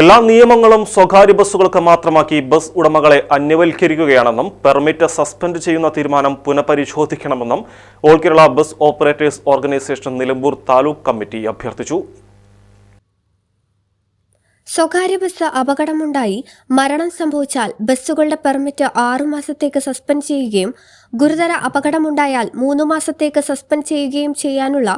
എല്ലാ നിയമങ്ങളും സ്വകാര്യ ബസ്സുകൾക്ക് മാത്രമാക്കി ബസ് ഉടമകളെ അന്യവൽക്കരിക്കുകയാണെന്നും പെർമിറ്റ് സസ്പെൻഡ് ചെയ്യുന്ന തീരുമാനം പുനഃപരിശോധിക്കണമെന്നും all Kerala bus operators organisation Nilambur taluk committee അഭ്യർത്ഥിച്ചു. സ്വകാര്യ ബസ് അപകടമുണ്ടായി. മരണം സംഭവിച്ചാൽ ബസ്സുകളുടെ പെർമിറ്റ് ആറുമാസത്തേക്ക് സസ്പെൻഡ് ചെയ്യുകയും ഗുരുതര അപകടമുണ്ടായാൽ മൂന്ന് മാസത്തേക്ക് സസ്പെൻഡ് ചെയ്യുകയും ചെയ്യാനുള്ള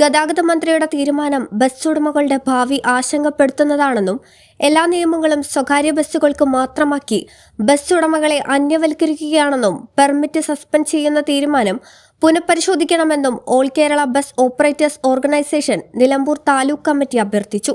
ഗതാഗത മന്ത്രിയുടെ തീരുമാനം ബസ് ഉടമകളുടെ ഭാവി ആശങ്കപ്പെടുത്തുന്നതാണെന്നും എല്ലാ നിയമങ്ങളും സ്വകാര്യ ബസ്സുകൾക്ക് മാത്രമാക്കി ബസ് ഉടമകളെ അന്യവൽക്കരിക്കുകയാണെന്നും പെർമിറ്റ് സസ്പെൻഡ് ചെയ്യുന്ന തീരുമാനം പുനഃപരിശോധിക്കണമെന്നും all Kerala bus operators organisation Nilambur taluk committee അഭ്യർത്ഥിച്ചു.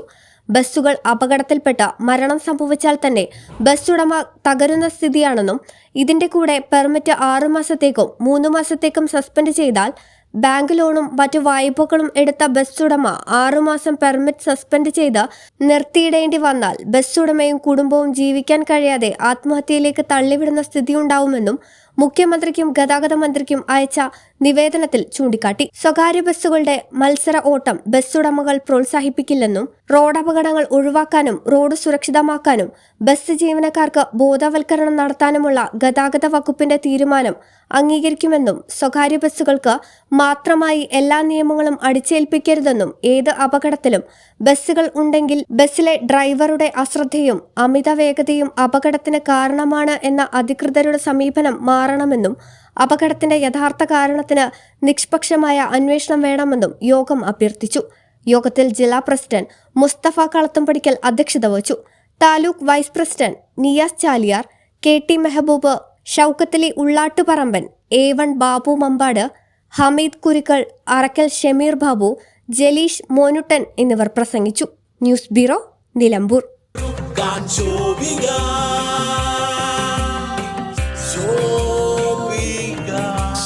ബസ്സുകൾ അപകടത്തിൽപ്പെട്ട മരണം സംഭവിച്ചാൽ തന്നെ ബസ് ഉടമ തകരുന്ന സ്ഥിതിയാണെന്നും ഇതിന്റെ കൂടെ പെർമിറ്റ് ആറു മാസത്തേക്കും മൂന്ന് മാസത്തേക്കും സസ്പെൻഡ് ചെയ്താൽ ബാങ്ക് ലോണും മറ്റു വായ്പകളും എടുത്ത ബസ് ഉടമ ആറുമാസം പെർമിറ്റ് സസ്പെൻഡ് ചെയ്ത് നിർത്തിയിടേണ്ടി വന്നാൽ ബസ് ഉടമയും കുടുംബവും ജീവിക്കാൻ കഴിയാതെ ആത്മഹത്യയിലേക്ക് തള്ളിവിടുന്ന സ്ഥിതിയുണ്ടാവുമെന്നും മുഖ്യമന്ത്രിക്കും ഗതാഗത മന്ത്രിക്കും അയച്ച നിവേദനത്തിൽ ചൂണ്ടിക്കാട്ടി. സ്വകാര്യ ബസ്സുകളുടെ മത്സര ഓട്ടം ബസ്സുടമകൾ പ്രോത്സാഹിപ്പിക്കില്ലെന്നും റോഡ് അപകടങ്ങൾ ഒഴിവാക്കാനും റോഡ് സുരക്ഷിതമാക്കാനും ബസ് ജീവനക്കാർക്ക് ബോധവൽക്കരണം നടത്താനുമുള്ള ഗതാഗത വകുപ്പിന്റെ തീരുമാനം അംഗീകരിക്കുമെന്നും സ്വകാര്യ ബസ്സുകൾക്ക് മാത്രമായി എല്ലാ നിയമങ്ങളും അടിച്ചേൽപ്പിക്കരുതെന്നും ഏത് അപകടത്തിലും ബസ്സുകൾ ഉണ്ടെങ്കിൽ ബസ്സിലെ ഡ്രൈവറുടെ അശ്രദ്ധയും അമിത വേഗതയും അപകടത്തിന് കാരണമാണ് എന്ന അധികൃതരുടെ സമീപനം മാറണമെന്നും അപകടത്തിന്റെ യഥാർത്ഥ കാരണത്തിന് നിഷ്പക്ഷമായ അന്വേഷണം വേണമെന്നും യോഗം അഭ്യർത്ഥിച്ചു. യോഗത്തിൽ ജില്ലാ പ്രസിഡന്റ് മുസ്തഫ കളത്തുംപടിക്കൽ അധ്യക്ഷത വഹിച്ചു. Taluk vice president Niyas Chaliyar K T Mehboob Shoukathali Ullattuparamban A one Babu Mambad Hameed Kurikkal Arakkal Shameer Babu Jaleesh Monuttan എന്നിവർ പ്രസംഗിച്ചു. News bureau Nilambur.